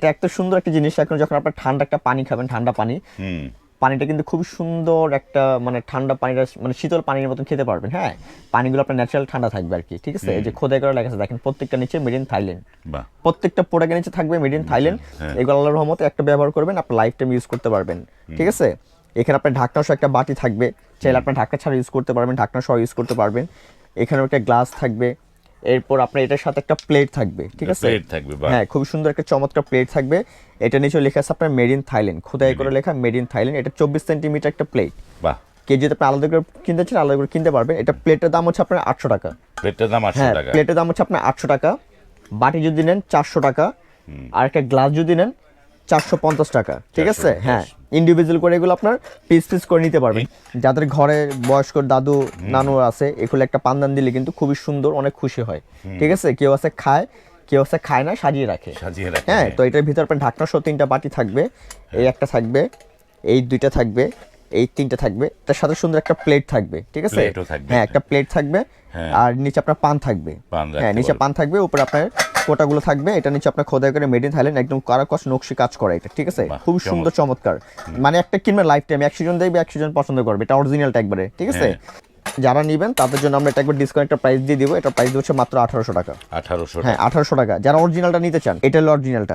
এটা একটা সুন্দর একটা জিনিস এখন যখন আপনার ঠান্ডা একটা পানি খাবেন ঠান্ডা পানি পানিটা কিন্তু খুব সুন্দর একটা মানে ঠান্ডা পানিটা মানে শীতল পানির মতন খেতে পারবেন হ্যাঁ? পানিগুলো আপনার ন্যাচারাল ঠান্ডা থাকবে আর কি ঠিক আছে? এই যে খোদাই করা লেখা আছে দেখেন প্রত্যেকটা নিচে মেড ইন থাইল্যান্ড প্রত্যেকটা প্রোডাক্টের নিচে থাকবে মেড ইন থাইল্যান্ড। এগুলো আল্লাহর রহমতে একটা ব্যবহার করবেন আপনার লাইফ টাইম ইউজ করতে পারবেন ঠিক আছে? এখানে আপনার ঢাকনা সহ একটা বাটি থাকবে চাইলে আপনার ঢাকনা ছাড়া ইউজ করতে পারবেন ঢাকনা সহ ইউজ করতে পারবেন। এখানেও একটা গ্লাস থাকবে এরপর আপনার এটার সাথে একটা প্লেট থাকবে ঠিক আছে? প্লেট থাকবে হ্যাঁ খুব সুন্দর একটা চমৎকার প্লেট থাকবে। এটা নিচে লেখা আছে আপনার মেড ইন থাইল্যান্ড খোদাই করে লেখা মেড ইন থাইল্যান্ড এটা চব্বিশ সেন্টিমিটার একটা প্লেট বাহ। কেজি আপনি আলাদা করে কিনতে চান আলাদা করে কিনতে পারবেন। এটা প্লেটের দাম হচ্ছে আপনার আটশো টাকা। প্লেটের দাম আটশো হ্যাঁ টাকা। প্লেটের দাম হচ্ছে আপনার আটশো টাকা। বাটি যদি নেন চারশো টাকা। আর একটা গ্লাস যদি নেন চারশো পঞ্চাশ টাকা ঠিক আছে? হ্যাঁ ইন্ডিভিজুয়াল করে এগুলো আপনার পিস পিস করে নিতে পারবেন। যাদের ঘরে বয়স্ক দাদু নানু আছে এগুলো একটা পান্দান দিলে কিন্তু খুবই সুন্দর অনেক খুশি হয় ঠিক আছে? কেউ আছে খায় কেউ আছে খায় না সাজিয়ে রাখে। সাজিয়ে রাখে হ্যাঁ তো এটার ভিতর আপনার ঢাকনা সহ তিনটা বাটি থাকবে এই একটা থাকবে এই দুইটা থাকবে এই তিনটা থাকবে তার সাথে সুন্দর একটা প্লেট থাকবে ঠিক আছে? হ্যাঁ একটা প্লেট থাকবে হ্যাঁ। আর নিচে আপনার পান থাকবে। হ্যাঁ নিচে পান থাকবে উপরে আপনার কোটাগুলো থাকবে এটা নিচে আপনার খোদাই করে মেড ইন থাইল্যান্ড একদম কারাকশ নকশি কাজ করা এটা ঠিক আছে? খুব সুন্দর চমৎকার। মানে একটা কিনবে লাইফ টাইম একশো জন দেখবে একশো জন পছন্দ করবে এটা অরিজিনালটা একবারে ঠিক আছে? হ্যাঁ। যারা নিবেন তাদের জন্য আমরা এটা একবার ডিসকাউন্ট একটা প্রাইস দিয়ে দিব এটা প্রাইস হচ্ছে মাত্র আঠারোশো টাকা। আঠারোশো হ্যাঁ আঠারোশো টাকা। যারা অরিজিনালটা নিতে চান এটা হলো অরিজিনালটা